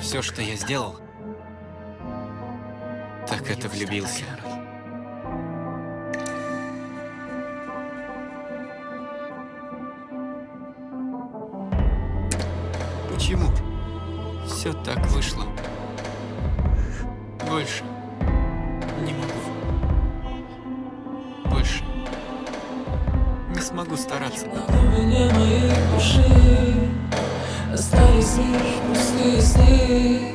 Все, что я сделал, так это влюбился. Почему? Все так вышло. Больше не могу. Больше не смогу стараться. На глубине моей души остались лишь звезды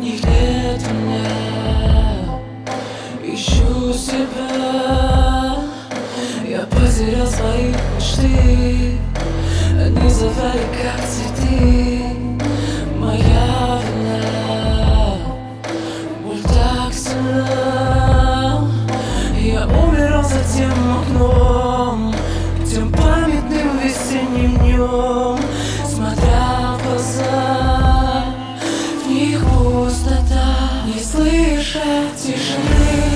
Них нет меня Ищу себя. Я потерял свои мечты Они завали как цветы. тишины.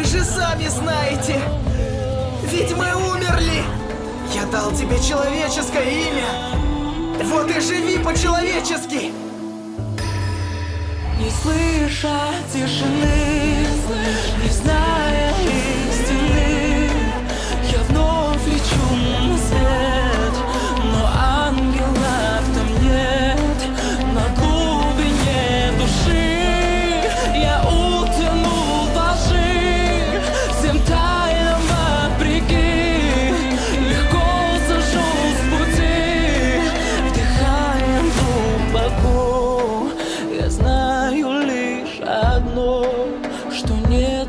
Вы же сами знаете. Ведь мы умерли. Я дал тебе человеческое имя. Вот и живи по-человечески. Не слыша тишины, не, знаю. что нет.